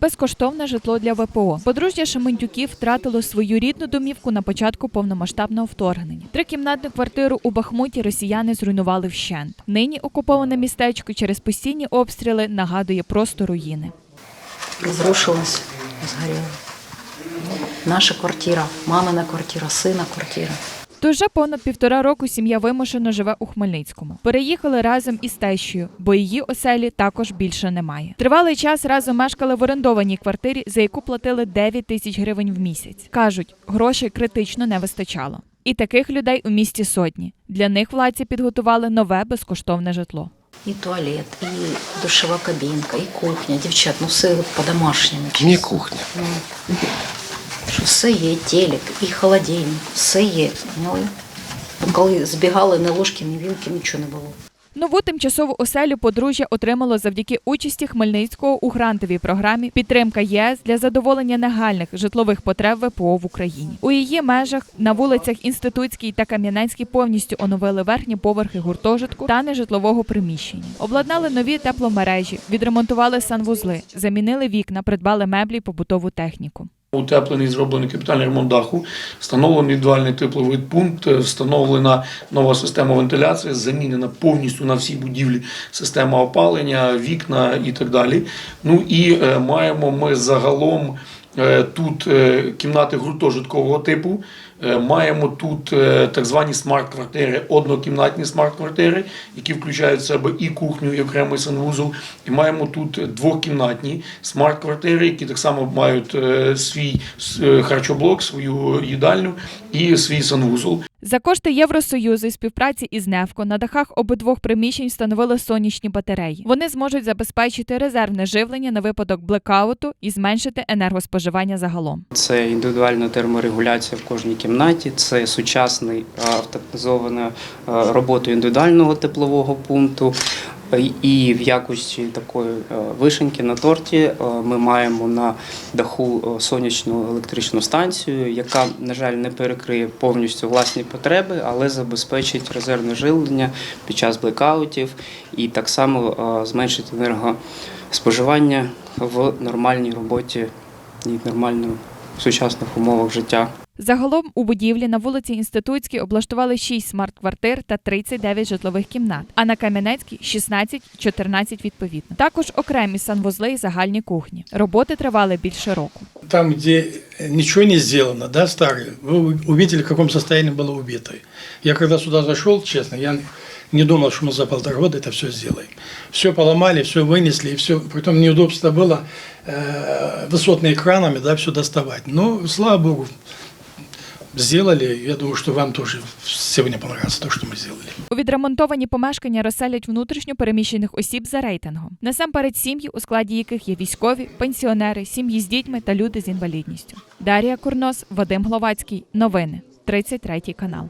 Безкоштовне житло для ВПО. Подружжя Шемендюків втратило свою рідну домівку на початку повномасштабного вторгнення. Трикімнатну квартиру у Бахмуті росіяни зруйнували вщент. Нині окуповане містечко через постійні обстріли нагадує просто руїни. Разрушилась, сгорела. Наша квартира, мамина квартира, сына квартира. То вже понад півтора року сім'я вимушено живе у Хмельницькому. Переїхали разом із тещою, бо її оселі також більше немає. Тривалий час разом мешкали в орендованій квартирі, за яку платили 9 тисяч гривень в місяць. кажуть, грошей критично не вистачало. І таких людей у місті сотні. Для них владці підготували нове безкоштовне житло. И туалет, и душевая кабинка, и кухня. Дівчат, ну все по-домашньому. Не кухня. Що все є, і телек, і холодильник, все є. Ну, коли збігали, ні ложки, ні вілки, нічого не було. Нову тимчасову оселю подружжя отримало завдяки участі Хмельницького у грантовій програмі Підтримка ЄС для задоволення нагальних житлових потреб ВПО в Україні. У її межах на вулицях Інститутській та Кам'янецькій повністю оновили верхні поверхи гуртожитку та нежитлового приміщення. Обладнали нові тепломережі, відремонтували санвузли, замінили вікна, придбали меблі й побутову техніку. Утеплений зроблений капітальний ремонт даху, встановлений індивідуальний тепловий пункт, е, встановлена нова система вентиляції, замінена повністю на всій будівлі система опалення, вікна і так далі. Ну і е, маємо ми загалом е, тут кімнати гуртожиткового типу. Е, Маємо тут е, так звані смарт-квартири, однокімнатні смарт-квартири, які включають в себе і кухню, і окремий санвузол. І маємо тут двокімнатні смарт-квартири, які так само мають е, свій харчоблок, свою їдальню і свій санвузол. За кошти Євросоюзу і співпраці із Невко на дахах обидвох приміщень встановили сонячні батареї. Вони зможуть забезпечити резервне живлення на випадок блекауту і зменшити енергоспоживання загалом. Це індивідуальна терморегуляція в кожній кімнаті, це сучасний а, автоматизована робота індивідуального теплового пункту. І в якості такої е, вишеньки на торті е, ми маємо на даху е, сонячну електричну станцію, яка, на жаль, не перекриє повністю власні потреби, але забезпечить резервне живлення під час блекаутів і так само е, зменшить енергоспоживання в нормальній роботі і нормально в сучасних умовах життя. Загалом у будівлі на вулиці Інститутській облаштували 6 смарт-квартир та 39 житлових кімнат, а на Кам'янецькій 16, 14 відповідно. Також окремі санвузли і загальні кухні. Роботи тривали більше року. там, где ничего не сделано, да, старые, вы увидели, в каком состоянии было убитое. Я когда сюда зашел, честно, я не думал, что мы за полтора года это все сделаем. Все поломали, все вынесли, и все, притом неудобство было э, высотными кранами, да, все доставать. Но, слава богу, сделали. Я думаю, что вам тоже сегодня понравится то, что мы сделали. У відремонтовані помешкання розселять внутрішньо переміщених осіб за рейтингом. Насамперед сім'ї, у складі яких є військові, пенсіонери, сім'ї з дітьми та люди з інвалідністю. Дарія Курнос, Вадим Гловацький. Новини. 33 канал.